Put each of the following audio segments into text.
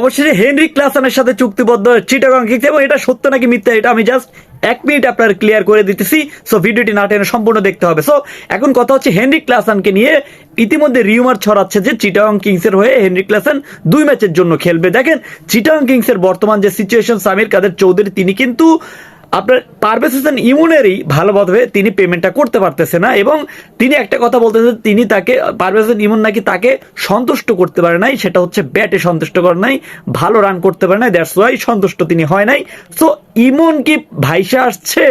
অবশেষে হেনরি ক্লাসনের সাথে চুক্তিবদ্ধ চিটাগং কিংস, এবং এটা সত্য নাকি মিথ্যা, এটা আমি জাস্ট এক মিনিট আপনার ক্লিয়ার করে দিতেছি। সো ভিডিওটি না টেনে সম্পূর্ণ দেখতে হবে। সো এখন কথা হচ্ছে হেনরি ক্লাসনকে নিয়ে ইতিমধ্যে রিউমার ছড়াচ্ছে যে চিটাগং কিংসের হয়ে হেনরি ক্লাসন দুই ম্যাচের জন্য খেলবে। দেখেন, চিটাগং কিংসের বর্তমান যে সিচুয়েশন সামির কাদের চৌধুরী, তিনি কিন্তু আপনার পারভেজ হোসেন ইমুনেরই ভালোভাবে তিনি পেমেন্টটা করতে পারতেছে না এবং তিনি একটা কথা বলতেছে, তিনি তাকে, পারভেজ হোসেন ইমুন নাকি তাকে সন্তুষ্ট করতে পারে নাই, সেটা হচ্ছে ব্যাটে সন্তুষ্ট করে নাই, ভালো রান করতে পারে নাই দ্যাটস ওয়াই সন্তুষ্ট তিনি হয় নাই। সো ইমন কি ভাইসা আসছে?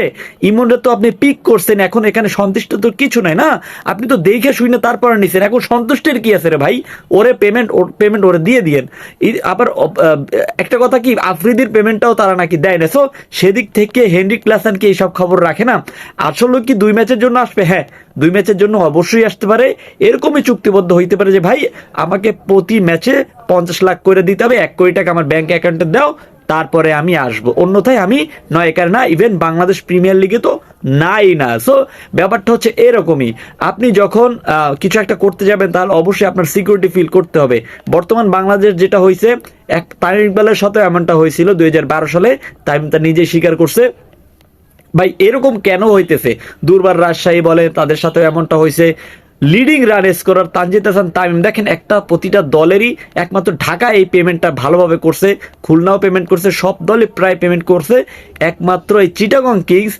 ইমনরে তো আপনি পিক করছেন, এখন এখানে সন্তুষ্ট তো কিছু নাই না? আপনি তো দেখে শুনে তারপরে নিছেন, এখন সন্তুষ্টের কি আছে রে ভাই? ওরে পেমেন্ট পেমেন্ট ওরে দিয়ে দিয়েন। আবার একটা কথা কি, আফ্রিদির পেমেন্টটাও তারা নাকি দেয় না। সো সেদিক থেকে হেনরি ক্লাসন কি এইসব খবর রাখে না? আসলে কি দুই ম্যাচের জন্য আসবে? হ্যাঁ দুই ম্যাচের জন্য অবশ্যই আসতে পারে। এরকমই চুক্তিবদ্ধ হইতে পারে যে, ভাই, আমাকে প্রতি ম্যাচে পঞ্চাশ লাখ করে দিতে হবে, এক কোটি টাকা আমার ব্যাংক অ্যাকাউন্টে দাও, তারপরে আমি আসব। অন্যথায় আমি নয় একার না, ইভেন বাংলাদেশ প্রিমিয়ার লিগে তো নাই না। সো ব্যাপারটা হচ্ছে এরকমই। আপনি যখন কিছু একটা করতে যাবেন, তাহলে অবশ্যই আপনার সিকিউরিটি ফিল করতে হবে। বর্তমান বাংলাদেশ যেটা হয়েছে এক তামিম ইকবালের সাথে এমনটা হয়েছিল দুই হাজার বারো সালে। তামিম তা নিজে স্বীকার করছে। ভাই, এরকম কেন হইতেছে? দুর্বার রাজশাহী বলে, তাদের সাথে এমনটা হয়েছে leading run scorer Tanzid Hasan Tamim, দেখেন একটা প্রতিটা দলেরই একমাত্র ঢাকা এই পেমেন্টটা ভালোভাবে করছে, খুলনাও পেমেন্ট করছে, সব দলে প্রায় পেমেন্ট করছে। একমাত্র এই চিটাগং কিংস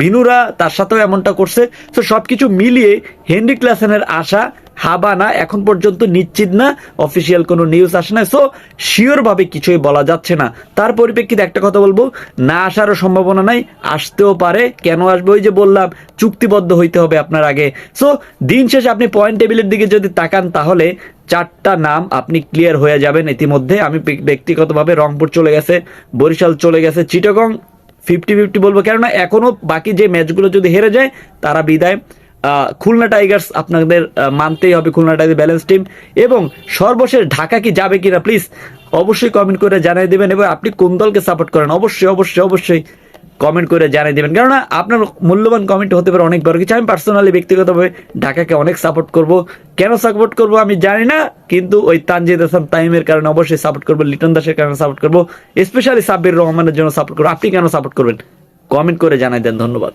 ভিনুরা তার সাথেও এমনটা করছে। তো সবকিছু মিলিয়ে হেনরি ক্লাসেনের আশা হাবানা এখন পর্যন্ত নিশ্চিত না, অফিসিয়াল কোনো নিউজ আসে না সো শিওর ভাবে কিছুই বলা যাচ্ছে না। তার পরিপ্রেক্ষিতে একটা কথা বলব, না আসারও সম্ভাবনা নাই, আসতেও পারে, কেন আসবে? ওই যে বললাম, চুক্তিবদ্ধ হইতে হবে আপনার আগে। সো দিন শেষে আপনি পয়েন্ট টেবিলের দিকে যদি তাকান, তাহলে চারটা নাম আপনি ক্লিয়ার হয়ে যাবেন ইতিমধ্যে। আমি ব্যক্তিগতভাবে রংপুর চলে গেছে, বরিশাল চলে গেছে, চিটাগং ফিফটি ফিফটি বলব। কেননা, এখনও বাকি যে ম্যাচগুলো যদি হেরে যায়, তারা বিদায়। খুলনা টাইগার্স আপনাদের মানতেই হবে খুলনা টাইগার ব্যালেন্স টিম। এবং সর্বশেষ ঢাকা কি যাবে কিনা প্লিজ অবশ্যই কমেন্ট করে জানিয়ে দেবেন এবং আপনি কোন দলকে সাপোর্ট করেন, অবশ্যই অবশ্যই অবশ্যই কমেন্ট করে জানিয়ে দেবেন। কেননা আপনার মূল্যবান কমেন্ট হতে পারে অনেক বড় কিছু। আমি পার্সোনালি ব্যক্তিগতভাবে ঢাকাকে অনেক সাপোর্ট করব। কেন সাপোর্ট করব আমি জানি না, কিন্তু ওই তানজিদ হাসান তাইমের কারণে অবশ্যই সাপোর্ট করব, লিটন দাসের কারণে সাপোর্ট করব। স্পেশালি সাব্বির রহমানের জন্য সাপোর্ট করব। আপনি কেন সাপোর্ট করবেন? কমেন্ট করে জানাই দেন, ধন্যবাদ।